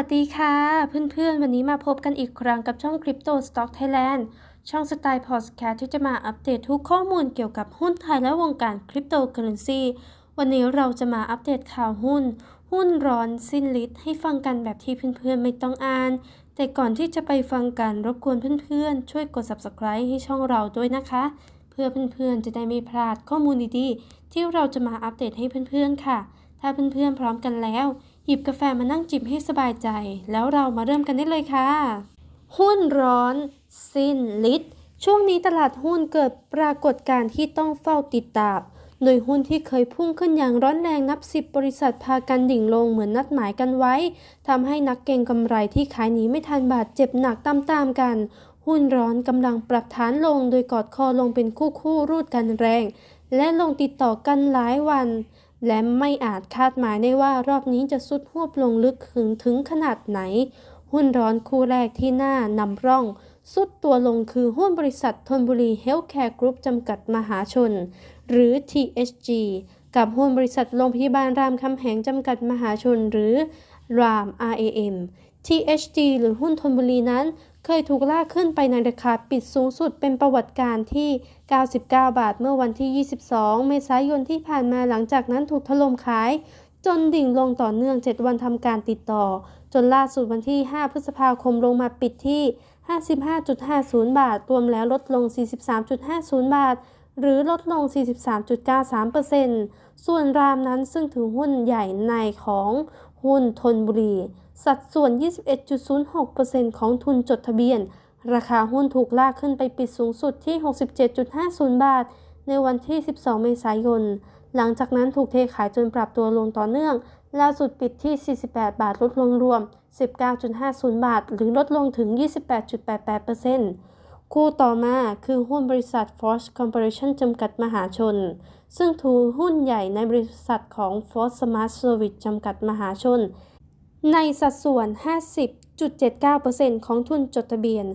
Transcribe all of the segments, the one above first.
วัสดีค่ะ เพื่อนๆ วันนี้มาพบกันอีกครั้งกับช่อง Crypto Stock Thailand ช่องสไตล์พอดแคสต์ที่จะมาอัปเดตทุกข้อมูลเกี่ยวกับหุ้นไทยและวงการคริปโตเคอเรนซีวันนี้เราจะมาอัปเดตข่าวหุ้น หุ้นร้อนสิ้นฤทธิ์ให้ฟังกันแบบที่เพื่อนๆ ไม่ต้องอ่าน แต่ก่อนที่จะไปฟังกันรบกวนเพื่อนๆ ช่วยกด subscribe ให้ช่องเราด้วยนะคะ เพื่อเพื่อนๆ จะได้ไม่พลาดข้อมูลดีๆ ที่เราจะมาอัปเดตให้เพื่อนๆ ค่ะ ถ้าเพื่อนๆ พร้อมกันแล้ว หยิบกาแฟมานั่งจิบให้สบายใจ แล้วเรามาเริ่มกันได้เลยค่ะ หุ้นร้อน สิ้นฤทธิ์ช่วงนี้ตลาดหุ้นเกิดปรากฏการณ์ที่ต้องเฝ้าติดตามโดยหุ้นที่เคยพุ่งขึ้นอย่างร้อนแรงนับสิบบริษัทพากันดิ่งลงเหมือนนัดหมายกันไว้ทำให้นักเก็งกำไรที่ขายหนีไม่ทันบาดเจ็บหนักตามๆกัน หุ้นร้อนกำลังปรับฐานลงโดยกอดคอลงเป็นคู่คู่รูดกันแรง และลงติดต่อกันหลายวัน และไม่อาจคาดหมายได้ว่ารอบนี้จะสุดหวบลงลึกถึงถึงขนาดไหน หุ้นร้อนคู่แรกที่น่านำร่อง สุดตัวลงคือหุ้นบริษัทธนบุรีเฮลท์แคร์กรุ๊ปจำกัดมหาชน หรือ THG กับหุ้นบริษัทโรงพยาบาลรามคำแหงจำกัดมหาชนหรือ RAM RAM THG หรือหุ้นธนบุรีนั้นเคยถูกลากขึ้นไปในราคาปิดสูงสุดเป็นประวัติการที่ 99 บาทเมื่อวันที่ 22 เมษายนที่ผ่านมาหลังจากนั้นถูกถล่มขาย จนดิ่งลงต่อเนื่อง 7 วันทำการติดต่อ จนล่าสุดวันที่ 5 พฤษภาคมลงมาปิดที่ 55.50 บาท รวมแล้วลดลง 43.50 บาท หรือลดลง 43.93%ส่วนรามนั้นซึ่งถือหุ้นใหญ่ในของ หุ้นทนบุรี สัดส่วน 21.06%ของทุนจดทะเบียน ราคาหุ้นถูกลากขึ้นไปปิดสูงสุดที่ 67.50 บาท ในวันที่ 12 เมษายน หลังจากนั้นถูกเทขายจนปรับตัวลงต่อเนื่อง ล่าสุดปิดที่ 48 บาทลดลงรวม 19.50 บาท หรือลดลงถึง 28.88%คู่ต่อมาคือหุ้นบริษัท Force Corporation จำกัดมหาชน ซึ่งถือหุ้นใหญ่ในบริษัทของ Force Smart Service จำกัดมหาชน ในสัดส่วน 50.79%ของทุนจดทะเบียน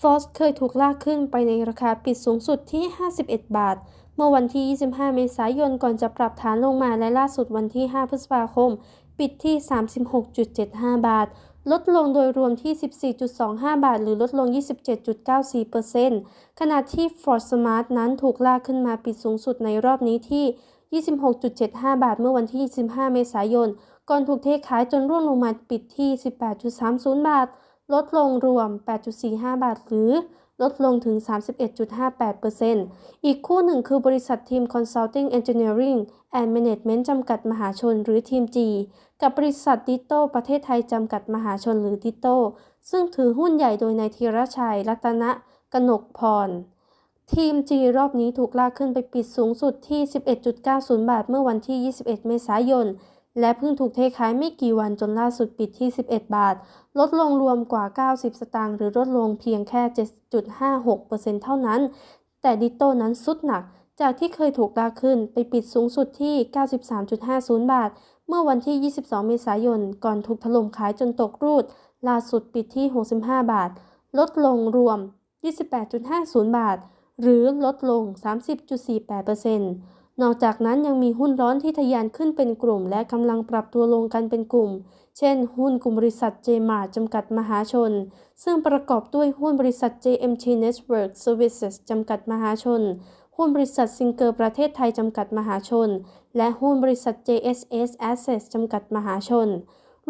Force เคยถูกลากขึ้นไปในราคาปิดสูงสุดที่ 51 บาท เมื่อวันที่ 25 เมษายนก่อนจะปรับฐานลงมาและล่าสุดวันที่ 5 พฤษภาคม ปิดที่ 36.75 บาท ลดลงโดยรวมที่ 14.25 บาท หรือลดลง 27.94%ขณะที่ Ford Smart นั้นถูกลากขึ้นมาปิดสูงสุดในรอบนี้ที่ 26.75 บาท เมื่อวันที่ 25 เมษายน ก่อนถูกเทขายจนร่วงลงมาปิดที่ 18.30 บาท ลดลงรวม 8.45 บาท หรือ ลดลงถึง 31.58%อีกคู่หนึ่งคือบริษัททีม Consulting Engineering and Management จำกัดมหาชนหรือทีม G กับบริษัทดิโต้ประเทศไทยจำกัดมหาชนหรือดิโต้ซึ่งถือหุ้นใหญ่โดยนายธีรชัย รัตนกนกพร ทีม G รอบนี้ถูกลากขึ้นไปปิดสูงสุดที่ 11.90 บาท เมื่อวันที่ 21 เมษายน และเพิ่งถูกเทขายไม่กี่วันจนล่าสุดปิดที่ 11 บาท ลดลงรวมกว่า 90 สตางค์หรือลดลงเพียงแค่ 7.56%เท่านั้น แต่ดิโต้นั้นสุดหนัก จากที่เคยถูกลาขึ้นไปปิดสูงสุดที่ 93.50 บาท เมื่อวันที่ 22 เมษายน ก่อนถูกถล่มขายจนตกรูด ล่าสุดปิดที่ 65 บาท ลดลงรวม 28.50 บาท หรือลดลง 30.48% นอกจากนั้นยังมีหุ้นร้อนที่ทะยานขึ้นเป็นกลุ่ม และกำลังปรับตัวลงกันเป็นกลุ่ม เช่น หุ้นกลุ่มบริษัท JMA จำกัดมหาชน ซึ่งประกอบด้วยหุ้นบริษัท JMT Network Services จำกัดมหาชน หุ้นบริษัทซิงเกอร์ประเทศไทยจำกัดมหาชน และหุ้นบริษัท JSS Assets จำกัดมหาชน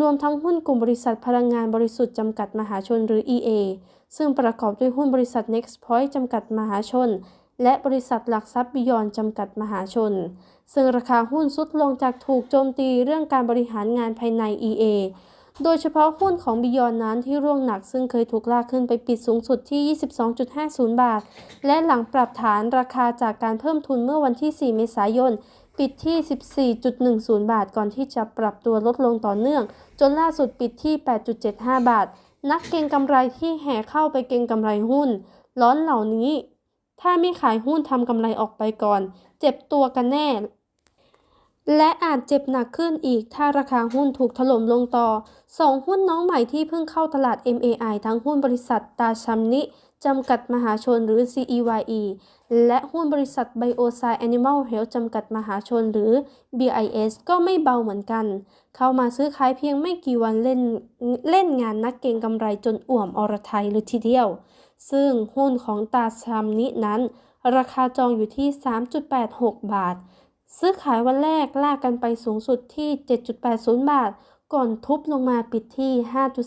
รวมทั้งหุ้นกลุ่มบริษัทพลังงานบริสุทธิ์จำกัดมหาชนหรือ EA ซึ่งประกอบด้วยหุ้นบริษัท Nextpoint จำกัดมหาชน และบริษัทหลักทรัพย์บิยอนจำกัดมหาชน ซึ่งราคาหุ้นสุดลงจากถูกโจมตีเรื่องการบริหารงานภายใน EA โดยเฉพาะหุ้นของบิยอนนั้นที่ร่วงหนักซึ่งเคยถูกลากขึ้นไปปิดสูงสุดที่ 22.50 บาท และหลังปรับฐานราคาจากการเพิ่มทุนเมื่อวันที่ 4 เมษายน ปิดที่ 14.10 บาท ก่อนที่จะปรับตัวลดลงต่อเนื่อง จนล่าสุดปิดที่ 8.75 บาท นักเก็งกำไรที่แห่เข้าไปเก็งกำไรหุ้นร้อนเหล่านี้ ถ้าไม่ขายหุ้นทำกำไรออกไปก่อน เจ็บตัวกันแน่ และอาจเจ็บหนักขึ้นอีก ถ้าราคาหุ้นถูกถล่มลงต่อสองหุ้นน้องใหม่ที่เพิ่งเข้าตลาด MAI ทั้งหุ้นบริษัทตาชัมนิจำกัดมหาชนหรือ CEYE และหุ้นบริษัท Biosci Animal Health จำกัดมหาชนหรือ BIS ก็ไม่เบาเหมือนกัน เข้ามาซื้อขายเพียงไม่กี่วันเล่นเล่นงานนักเก็งกำไรจนอ่วมอรไทยเลยทีเดียว ซึ่งหุ้นของตาชัมนินั้น ราคาจองอยู่ที่ 3.86 บาท ซื้อขายวันแรกลากกันไปสูงสุดที่ 7.80 บาท ก่อนทุบลงมาปิดที่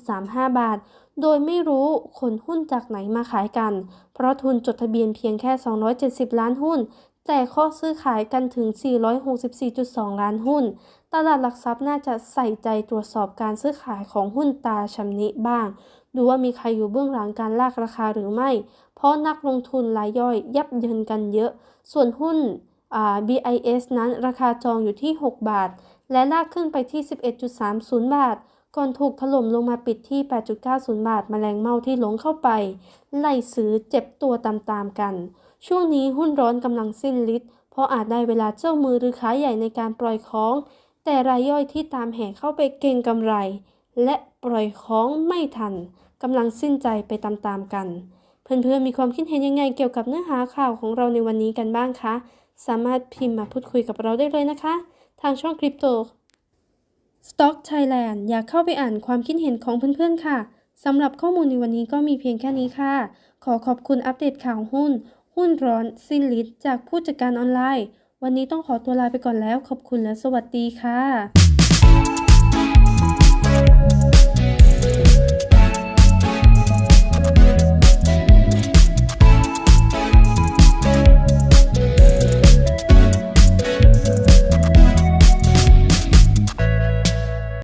5.35 บาท โดยไม่รู้ขนหุ้นจากไหนมาขายกัน เพราะทุนจดทะเบียนเพียงแค่ 270 ล้านหุ้น แต่ข้อซื้อขายกันถึง 464.2 ล้านหุ้น ตลาดหลักทรัพย์น่าจะใส่ใจตรวจสอบการซื้อขายของหุ้นตาชำนิบ้าง ดูว่ามีใครอยู่เบื้องหลังการลากราคาหรือไม่ เพราะนักลงทุนรายย่อยยับเยินกันเยอะ ส่วนหุ้น BIS นั้นราคาจองอยู่ที่ 6 บาท และลากขึ้นไปที่ 11.30 บาท ก่อนถูกถล่มลงมาปิดที่ 8.90 บาทแมลงเมาที่หลงเข้าไป ไล่ซื้อเจ็บตัวตามๆกัน ช่วงนี้หุ้นร้อนกำลังสิ้นฤทธิ์เพราะอาจได้เวลาเจ้ามือหรือขายใหญ่ในการปล่อยของ แต่รายย่อยที่ตามแห่เข้าไปเก็งกำไร และปล่อยของไม่ทันกำลังสิ้นใจไปตามๆกัน เพื่อนๆมีความคิดเห็นยังไงเกี่ยวกับเนื้อหาข่าวของเราในวันนี้กันบ้างคะ สามารถพิมพ์มาพูดคุยกับเราได้เลยนะคะ ทางช่องคริปโต Stock Thailand อยากเข้าไปอ่านความคิดเห็นของเพื่อนๆค่ะสำหรับข้อมูลในวันนี้ก็มีเพียงแค่นี้ค่ะ ขอขอบคุณอัปเดตข่าวหุ้น หุ้นร้อนสิ้นฤทธิ์จากผู้จัดการออนไลน์ วันนี้ต้องขอตัวลาไปก่อนแล้ว ขอบคุณและสวัสดีค่ะ